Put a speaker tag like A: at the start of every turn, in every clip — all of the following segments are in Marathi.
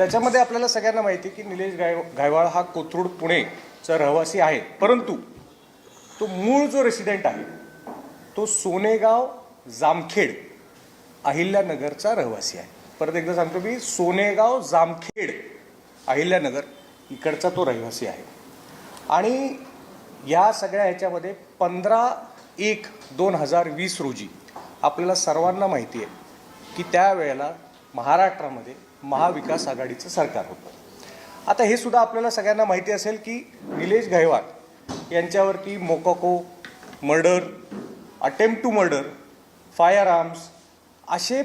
A: त्याच्यामध्ये आपल्याला सगळ्यांना माहिती की निलेश गाय गायवाळ हा कोथरूड पुणेचा रहिवासी आहे. परंतु तो मूळ जो रेसिडेंट आहे तो सोनेगाव जामखेड अहिल्यानगरचा रहिवासी आहे. परत एकदा सांगतो मी सोनेगाव जामखेड अहिल्यानगर इकडचा तो रहिवासी आहे. आणि या सगळ्या ह्याच्यामध्ये पंधरा एक दोन हजार वीस रोजी आपल्याला सर्वांना माहिती आहे की त्यावेळेला महाराष्ट्रामध्ये महाविकास आघाडीचं सरकार होतं. आता हे सुद्धा आपल्याला सगळ्यांना माहिती असेल की Nilesh Gaikwad यांच्यावरती MCOCA murder attempt to murder fire arms असे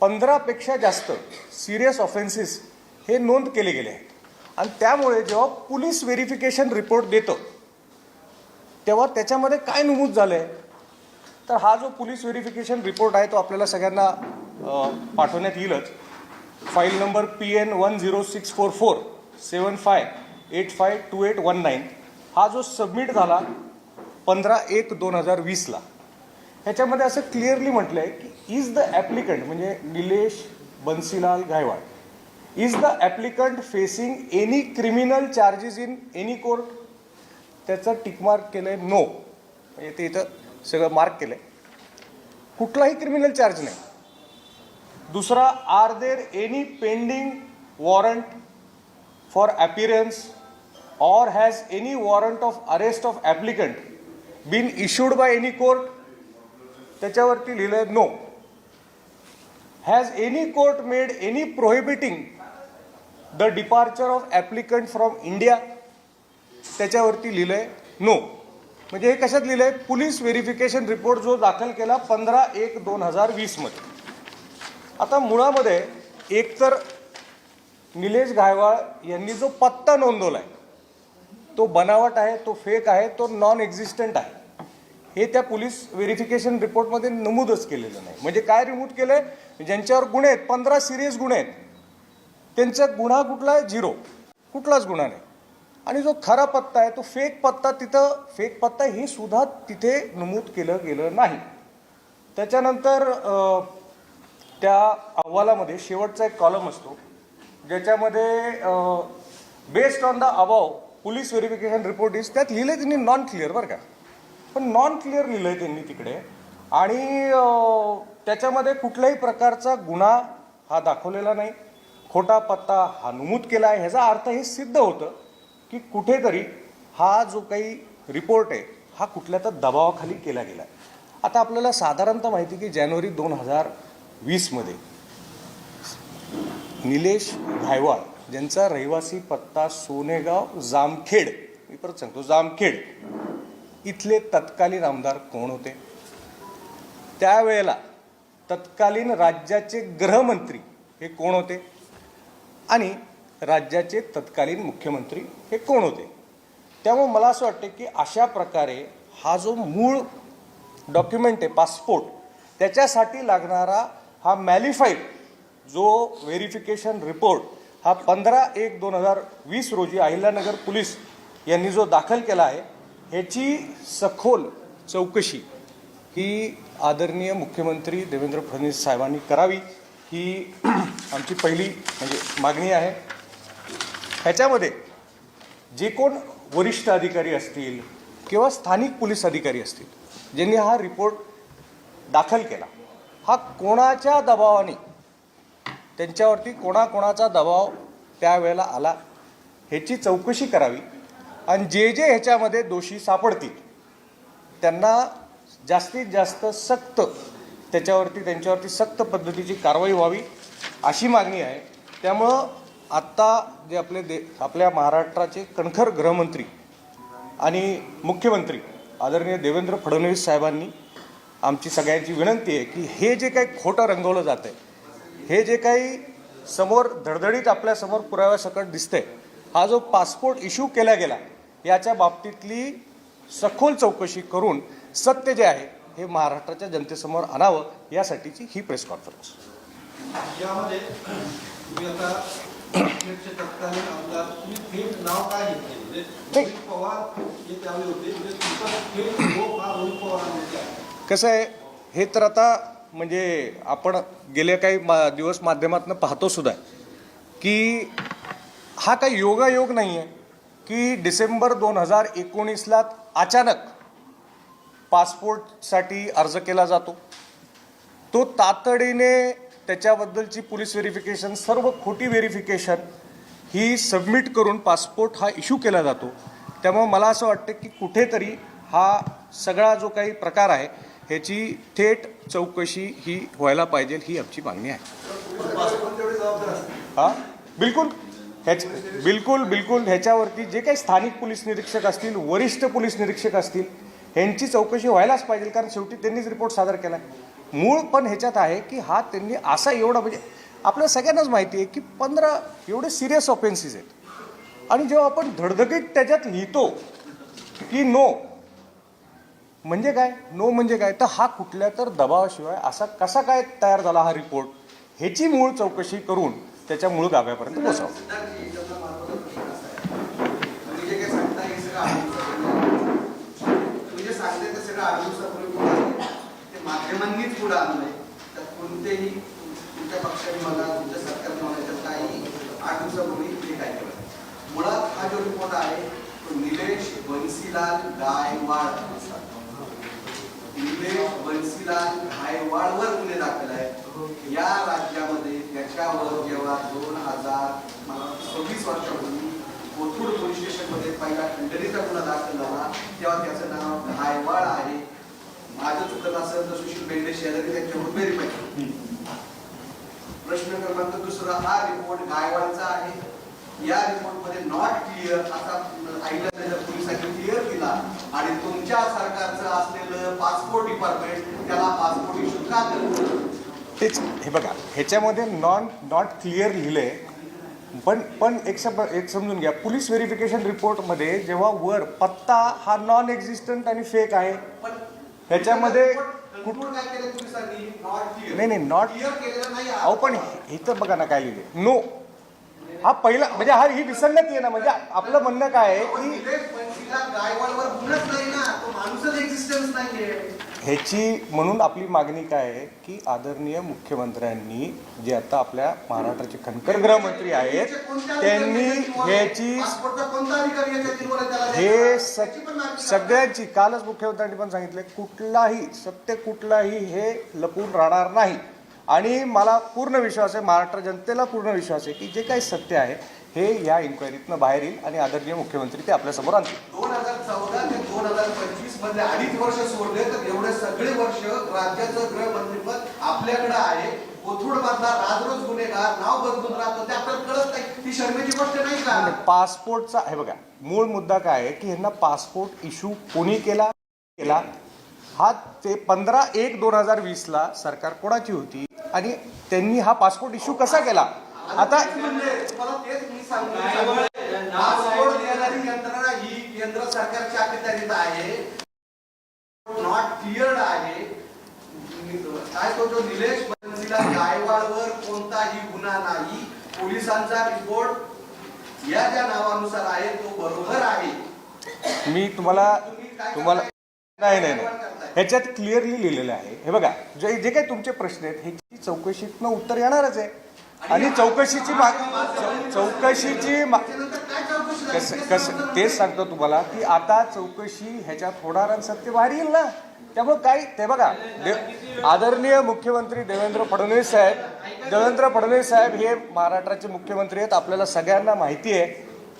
A: पंधरापेक्षा जास्त सिरियस ऑफेन्सेस हे नोंद केले गेले आहेत. आणि त्यामुळे जेव्हा पोलीस व्हेरिफिकेशन रिपोर्ट देतं तेव्हा त्याच्यामध्ये काय नमूद झालं आहे तर हा जो पोलीस व्हेरिफिकेशन रिपोर्ट आहे तो आपल्याला सगळ्यांना पाठवण्यात येईलच. File number P N one zero six four four seven five eight five two eight one nine हा जो सबमिट झाला पंधरा एक दोन हजार वीसला ह्याच्यामध्ये असं क्लिअरली म्हटलं आहे की इज द ॲप्लिकंट म्हणजे Nilesh Bansilal Gaikwad is the applicant facing any criminal charges in any court त्याचं टिकमार्क केलं आहे नो म्हणजे ते इथं सगळं मार्क केलं आहे कुठलाही क्रिमिनल चार्ज नाही. दुसरा are there any pending warrant for appearance or has any warrant of arrest of applicant been issued by any court त्याच्यावरती लिहिलं आहे no has any court made any prohibiting the departure of applicant from India त्याच्यावरती लिहिलं आहे नो म्हणजे हे कशात लिहिलं आहे पोलीस व्हेरिफिकेशन रिपोर्ट जो दाखल केला पंधरा एक दोन हजार वीसमध्ये. आता मुळामध्ये एकतर निलेश गायवाळ यांनी जो पत्ता नोंदवला आहे तो बनावट आहे तो फेक आहे तो नॉन एक्झिस्टंट आहे. हे त्या पोलीस व्हेरिफिकेशन रिपोर्टमध्ये नमूदच केलेलं नाही. म्हणजे काय रिमूव्ह केलं आहे ज्यांच्यावर गुन्हे आहेत पंधरा सिरियस गुन्हे आहेत त्यांचा गुन्हा कुठला आहे? झिरो कुठलाच गुन्हा नाही. आणि जो खरा पत्ता आहे तो फेक पत्ता तिथं फेक पत्ता हे सुद्धा तिथे नमूद केलं गेलं नाही. त्याच्यानंतर त्या अहवालामध्ये शेवटचा एक कॉलम असतो ज्याच्यामध्ये based on the above police verification report is त्यात लिहिलं त्यांनी नॉन क्लिअर बरं का. पण नॉन क्लिअर लिहिलं आहे त्यांनी तिकडे. आणि त्याच्यामध्ये कुठल्याही प्रकारचा गुन्हा हा दाखवलेला नाही. खोटा पत्ता हा नमूद केला आहे. ह्याचा अर्थ हे सिद्ध होतं की कुठेतरी हा जो काही रिपोर्ट आहे हा कुठल्या तर दबावाखाली केला गेला आहे आता आपल्याला साधारणतः माहिती की जानेवारी दोन हजार वीसमध्ये. निलेश भायवाळ ज्यांचा रहिवासी पत्ता सोनेगाव जामखेड मी परत सांगतो जामखेड इथले तत्कालीन आमदार कोण होते? त्यावेळेला तत्कालीन राज्याचे गृहमंत्री हे कोण होते? आणि राज्याचे तत्कालीन मुख्यमंत्री हे कोण होते? त्यामुळे मला असं वाटतं की अशा प्रकारे हा जो मूळ डॉक्युमेंट आहे पासपोर्ट त्याच्यासाठी लागणारा हा मॅलिफाईड जो व्हेरिफिकेशन रिपोर्ट हा पंधरा एक दोन हजार वीस रोजी अहिल्यानगर पोलीस यांनी जो दाखल केला आहे ह्याची सखोल चौकशी ही आदरणीय मुख्यमंत्री देवेंद्र फडणवीस साहेबांनी करावी ही आमची पहिली म्हणजे मागणी आहे. ह्याच्यामध्ये जे कोण वरिष्ठ अधिकारी असतील किंवा स्थानिक पोलीस अधिकारी असतील ज्यांनी हा रिपोर्ट दाखल केला हा कोणाच्या दबावाने? त्यांच्यावरती कोणाकोणाचा दबाव त्यावेळेला आला ह्याची चौकशी करावी आणि जे जे ह्याच्यामध्ये दोषी सापडतील त्यांना जास्तीत जास्त सक्त त्याच्यावरती त्यांच्यावरती सक्त पद्धतीची कारवाई व्हावी अशी मागणी आहे. त्यामुळं आत्ता जे आपले दे आपल्या महाराष्ट्राचे कणखर गृहमंत्री आणि मुख्यमंत्री आदरणीय देवेंद्र फडणवीस साहेबांनी आमची सगळ्यांची विनंती आहे की हे जे काही खोटं रंगवलं जातं आहे हे जे काही समोर धडधडीत आपल्यासमोर पुराव्यासकट दिसतंय हा जो पासपोर्ट इश्यू केला गेला याच्या बाबतीतली सखोल चौकशी करून सत्य जे आहे हे महाराष्ट्राच्या जनतेसमोर आणावं यासाठीची ही प्रेस कॉन्फरन्स
B: यामध्ये म्हणजे पवार
A: कसं आहे हे तर आता म्हणजे आपण गेले काही मा दिवस माध्यमातून पाहतो सुद्धा की हा काही योगायोग नाही आहे की डिसेंबर दोन हजार एकोणीसला अचानक पासपोर्टसाठी अर्ज केला जातो. तो तातडीने त्याच्याबद्दलची पोलीस व्हेरिफिकेशन सर्व खोटी व्हेरिफिकेशन ही सबमिट करून पासपोर्ट हा इश्यू केला जातो. त्यामुळं मला असं वाटतं की कुठेतरी हा सगळा जो काही प्रकार आहे ह्याची थेट चौकशी ही व्हायला पाहिजे ही आमची मागणी आहे. हा? बिलकुल. ह्याच बिलकुल बिलकुल ह्याच्यावरती जे काही स्थानिक पोलीस निरीक्षक असतील वरिष्ठ पोलीस निरीक्षक असतील ह्यांची चौकशी व्हायलाच पाहिजे कारण शेवटी त्यांनीच रिपोर्ट सादर केला मूळ पण ह्याच्यात आहे की हा त्यांनी असा एवढा म्हणजे आपल्या सगळ्यांनाच माहिती आहे की पंधरा एवढे सिरियस ऑफेन्सेस आहेत. आणि जेव्हा आपण धडधडीत त्याच्यात लिहितो की नो म्हणजे काय? नो म्हणजे काय? तर हा कुठल्या तर दबावाशिवाय असा कसा काय तयार झाला हा रिपोर्ट ह्याची मूळ चौकशी करून त्याच्या मूळ गाभ्यापर्यंत पोहोचावं.
C: कोणतेही तुमच्या पक्षाने मला तुमच्या सरकारने मला याच्यात काही आठ दिवसापूर्वी काय केलं? मुळात हा जो रिपोर्ट आहे तो निलेश बन्सीलाल गायवाड निलेश बन्सीलाल गायवाडवर गुन्हे दाखल आहे या राज्यामध्ये त्याच्यावर जेव्हा दोन हजार मला सव्वीस वर्षापूर्वी कोथरूड पोलीस स्टेशनमध्ये पहिला खंडणीचा गुन्हा दाखल झाला तेव्हा त्याचं नाव घायवाड आहे. माझं चुकत असेल तर सुशील बेंडे शेजारी त्यांच्यावर पाहिजे. प्रश्न क्रमांक दुसरा हा रिपोर्ट गायवाडचा आहे. या रिपोर्टमध्ये नॉट क्लिअर आता आईला पोलिसांनी क्लिअर केला. आणि तुमच्या सरकारचं असलेलं पासपोर्ट डिपार्टमेंट त्याला पासपोर्ट इश्यू का करतं
A: तेच हे बघा ह्याच्यामध्ये नॉन नॉट क्लिअर लिहिलंय. पण पण एक शब्द एक समजून घ्या. पोलीस व्हेरिफिकेशन रिपोर्टमध्ये जेव्हा वर पत्ता हा नॉन एक्झिस्टंट आणि फेक आहे ह्याच्यामध्ये
C: कुठून काय केलं पोलिसांनी नॉट क्लिअर
A: नाही, नाही,
C: नाही
A: अहो पण इथं बघा ना काय लिहिले नो हा पहिला म्हणजे हा ही विसंगती आहे ना म्हणजे आपलं म्हणणं काय आहे की ह्याची म्हणून आपली मागणी काय आहे की आदरणीय मुख्यमंत्र्यांनी जे आता आपल्या महाराष्ट्राचे खनकर गृहमंत्री आहेत त्यांनी ह्याची हे. सगळ्यांची कालच मुख्यमंत्र्यांनी पण सांगितले कुठलाही सत्य कुठलाही हे लपून राहणार नाही. आणि मला पूर्ण विश्वास आहे महाराष्ट्र जनतेला पूर्ण विश्वास आहे की जे काही सत्य आहे हे या इन्क्वायरीतनं बाहेर येईल आणि आदरणीय मुख्यमंत्री ते आपल्यासमोर आणतील.
C: दोन हजार चौदा ते दोन हजार पंचवीसमध्ये अडीच वर्ष सोडले तर एवढे सगळे वर्ष राज्याचं गृहमंत्रीपद आपल्याकडे आहे. कोथरूड मधला राजरोज गुन्हेगार नाव बदलून राहतो ते आपल्याला कळत नाही. ती शर्मेची गोष्ट नाही का?
A: आणि पासपोर्टचा हे बघा मूळ मुद्दा काय आहे की यांना पासपोर्ट इश्यू कोणी केला केला? हा ते पंधरा एक दोन हजार वीसला सरकार कोणाची होती? आणि त्यांनी हा पासपोर्ट इश्यू कसा केला? आता
C: तुम्हाला तेच मी सांगतो पासपोर्ट देणारी यंत्रणा ही केंद्र सरकारच्या अखत्यारीत आहे. नॉट क्लिअर्ड आहे. काय तो जो निलेश बन्सीला गायवाडवर कोणताही गुन्हा नाही पोलिसांचा रिपोर्ट या ज्या नावानुसार आहे तो बरोबर आहे.
A: मी तुम्हाला तुम्हाला? नाही नाही नाही. ह्याच्यात क्लिअरली लिहिलेलं आहे. हे बघा जे जे काही तुमचे प्रश्न आहेत ह्याची चौकशीतनं उत्तर येणारच आहे. आणि चौकशीची माग चौ- चौकशीची मा कसं कसं तेच सांगतो तुम्हाला की आता चौकशी ह्याच्यात होणार आणि सत्य बाहेर येईल ना. त्यामुळे काय ते बघा दे- आदरणीय मुख्यमंत्री देवेंद्र फडणवीस साहेब देवेंद्र फडणवीस साहेब हे महाराष्ट्राचे मुख्यमंत्री आहेत. आपल्याला सगळ्यांना माहिती आहे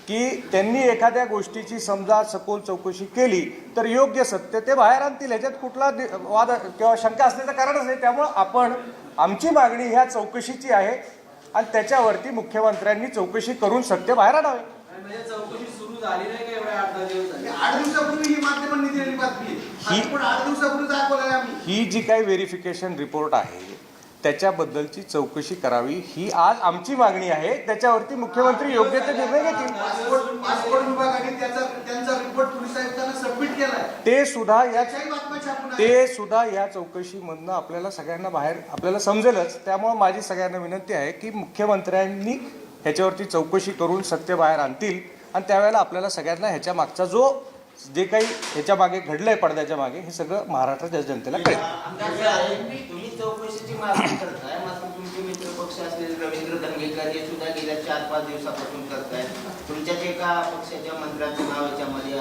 A: की त्यांनी एखाद्या गोष्टीची समजा सखोल चौकशी केली तर योग्य सत्य ते बाहेर आणतील. ह्याच्यात कुठला वाद किंवा शंका असण्याचं कारणच नाही. त्यामुळं आपण आमची मागणी ह्या चौकशीची आहे आणि त्याच्यावरती मुख्यमंत्र्यांनी चौकशी करून सत्य बाहेर आणावे.
D: म्हणजे
C: ही
A: जी काही व्हेरिफिकेशन रिपोर्ट आहे त्याच्याबद्दलची चौकशी करावी ही आज आमची मागणी आहे. त्याच्यावरती मुख्यमंत्री योग्य ते निर्णय घेतील. ते सुद्धा या. ते सुद्धा या चौकशीमधनं आपल्याला सगळ्यांना बाहेर आपल्याला समजेलच. त्यामुळे माझी सगळ्यांना विनंती आहे की मुख्यमंत्र्यांनी ह्याच्यावरती चौकशी करून सत्य बाहेर आणतील आणि त्यावेळेला आपल्याला सगळ्यांना ह्याच्या मागचा जो जे काही ह्याच्या मागे घडलंय पडद्याच्या मागे हे सगळं महाराष्ट्राच्या जनतेला कळेल.
E: तुमच्याच एका पक्षाच्या मंत्र्याचं नाव याच्यामध्ये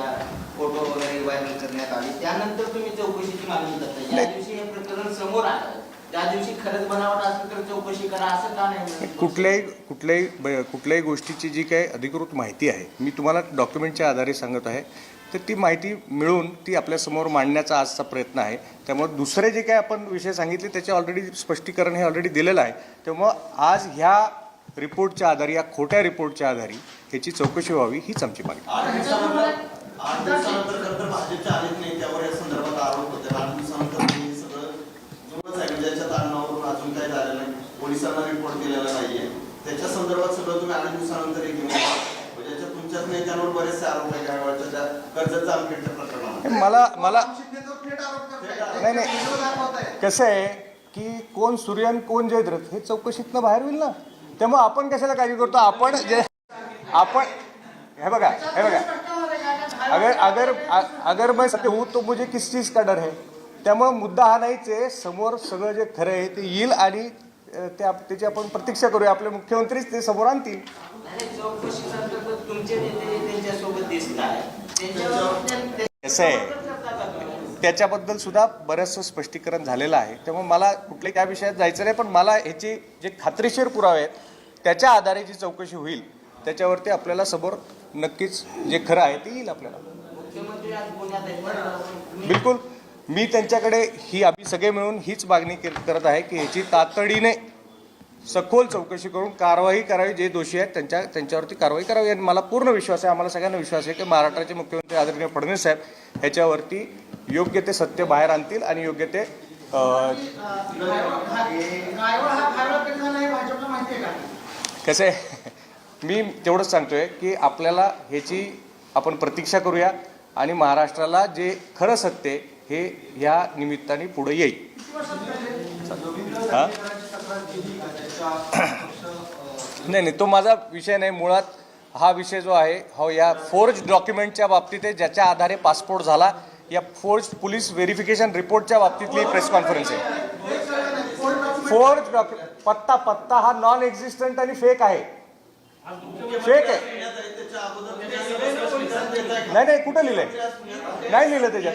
E: फोटो वगैरे व्हायरल करण्यात आले. त्यानंतर तुम्ही चौकशीची मागणी करताय ज्या दिवशी हे प्रकरण समोर आलं. त्या दिवशी खरंच बनावट असेल तर चौकशी करा असं का नाही म्हणत?
A: कुठल्याही कुठल्याही ब- कुठल्याही गोष्टीची जी काही अधिकृत माहिती आहे मी तुम्हाला डॉक्युमेंटच्या आधारे सांगत आहे. तर ती माहिती मिळून ती आपल्यासमोर मांडण्याचा आजचा प्रयत्न आहे. त्यामुळे दुसरे जे काही आपण विषय सांगितले त्याचे ऑलरेडी स्पष्टीकरण हे ऑलरेडी दिलेलं आहे. त्यामुळं आज ह्या रिपोर्टच्या आधारे या खोट्या रिपोर्टच्या आधारे ह्याची चौकशी व्हावी हीच आमची मागणी.
F: आठ दिवसानंतर खरं तर भाजपच्या अनेक नेत्यावर या संदर्भात आरोप होते. आठ दिवसानंतर हे सगळं जुनच आहे. म्हणजे अजून काही झालेलं नाही. पोलिसांना रिपोर्ट दिलेला नाहीये. त्याच्या संदर्भात सगळं तुम्ही आठ दिवसानंतर हे घेऊन. म्हणजे तुमच्याच नेत्यांवर बरेचसे आरोप आहे गायवाच्या त्या कर्जत जामखेडच्या प्रकरणामध्ये
A: हे मला मला. नाही, नाही. कसं आहे की कोण सूर्यन कोण जयद्रथ हे चौकशीतनं बाहेर होईल ना? त्यामुळे आपण कशाला काळजी करतो? आपण जे आपण हे बघा हे बघा. अगर अगर अगर मैं सत्य हूँ तो मुझे किस चीज का डर है? त्यामुळे मुद्दा हा नाहीच आहे समोर सगळं जे खरं आहे ते येईल आणि ते आप- त्याची आपण प्रतीक्षा करूया. आपले मुख्यमंत्रीच ते समोर आणतील. कसं आहे? त्याच्याबद्दल सुद्धा बरंचसं स्पष्टीकरण झालेलं आहे. त्यामुळे मला कुठल्याही त्या विषयात जायचं नाही पण मला ह्याचे जे खात्रीशीर पुरावे आहेत त्याच्या आधारे जी चौकशी होईल त्याच्यावरती आपल्याला समोर नक्कीच जे खरं आहे ते येईल आपल्याला. बिलकुल. मी त्यांच्याकडे ही आम्ही सगळे मिळून हीच मागणी करत आहे की ह्याची तातडीने सखोल चौकशी करून कारवाई करावी जे दोषी आहेत त्यांच्या त्यांच्यावरती कारवाई करावी. आणि मला पूर्ण विश्वास आहे आम्हाला सगळ्यांना विश्वास आहे की महाराष्ट्राचे मुख्यमंत्री आदरणीय फडणवीस साहेब ह्याच्यावरती योग्य ते सत्य बाहेर आणतील आणि योग्य ते कसं आहे मी तेवढंच सांगतोय की आपल्याला ह्याची आपण प्रतीक्षा करूया आणि महाराष्ट्राला जे खरं सत्य आहे हे ह्या निमित्ताने पुढे येईल. हां? नाही नाही तो माझा विषय नाही. मुळात हा विषय जो आहे हो या फोर्ज डॉक्युमेंटच्या बाबतीत आहे ज्याच्या आधारे पासपोर्ट झाला या फोर्ज पोलीस व्हेरिफिकेशन रिपोर्टच्या बाबतीतली प्रेस कॉन्फरन्स आहे. फोर्ज डॉक्यु पत्ता पत्ता हा नॉन एक्झिस्टंट आणि फेक आहे. फेक आहे? नाही नाही कुठं लिहिलंय? नाही लिहिलं त्याच्यात.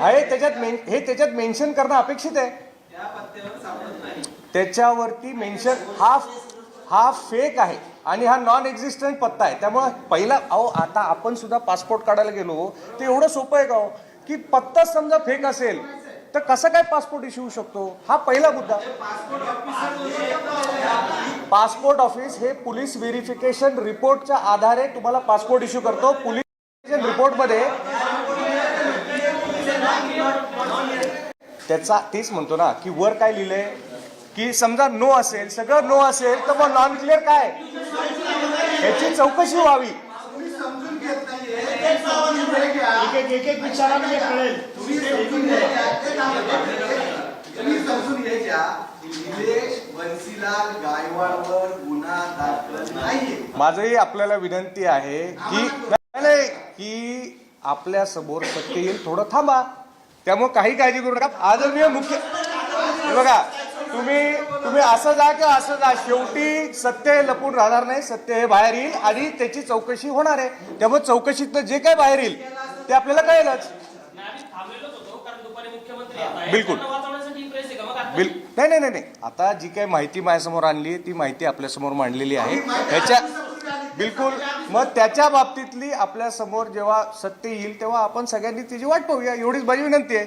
A: आहे त्याच्यात मेन हे त्याच्यात मेन्शन करणं अपेक्षित आहे.
D: त्या पत्त्यावर सापडत नाही.
A: त्याच्यावरती मेन्शन हा हा फेक आहे. आणि हा नॉन एक्झिस्टंट पत्ता आहे. त्यामुळं पहिला अहो आता आपण सुद्धा पासपोर्ट काढायला गेलो. ते एवढं सोपं आहे का हो? की पत्ता समजा फेक असेल तर कसं काय पासपोर्ट इश्यू शकतो? हा पहिला मुद्दा. पासपोर्ट ऑफिस हे पोलीस व्हेरिफिकेशन रिपोर्टच्या आधारे तुम्हाला पासपोर्ट इश्यू करतो. पोलीस रिपोर्टमध्ये त्याचा तेच म्हणतो ना की वर काय लिहिलंय? की समजा नो असेल सगळं नो असेल तर मग नॉन क्लिअर काय? याची चौकशी व्हावी.
C: घेत नाहीये. समजून घ्या. तुम्ही समजून घ्यायच्या. ते काय म्हणतात? तुम्ही समजून घ्यायच्या निलेश बन्सीलाल गायवाडवर गुन्हा दाखल नाहीये
A: माझंही आपल्याला विनंती आहे की नाही, नाही की आपल्यासमोर सत्य येईल थोडं थांबा त्यामुळे काही काळजी करू नका आदरणीय मुख्य हे बघा तुम्ही तुम्ही असं जा किंवा असं जा शेवटी सत्य हे लपून राहणार नाही सत्य हे बाहेर येईल आणि त्याची चौकशी होणार आहे. त्यामुळे चौकशीतनं जे काय बाहेर येईल ते आपल्याला कळेलच.
G: आम्ही थांबलेलोच होतो कारण दुपारी मुख्यमंत्री येत आहेत.
A: बिलकुल.
G: त्यांना वाचवण्यासाठी ही प्रेस आहे का? मग आता
A: बिल नाही नाही नाही नाही. आता जी काही माहिती माझ्यासमोर आणली ती माहिती आपल्यासमोर मांडलेली आहे. ह्याच्या बिलकुल. मग त्याच्या बाबतीतली आपल्यासमोर जेव्हा सत्य येईल तेव्हा आपण सगळ्यांनी तिची वाट पाहूया. एवढीच माझी विनंती आहे.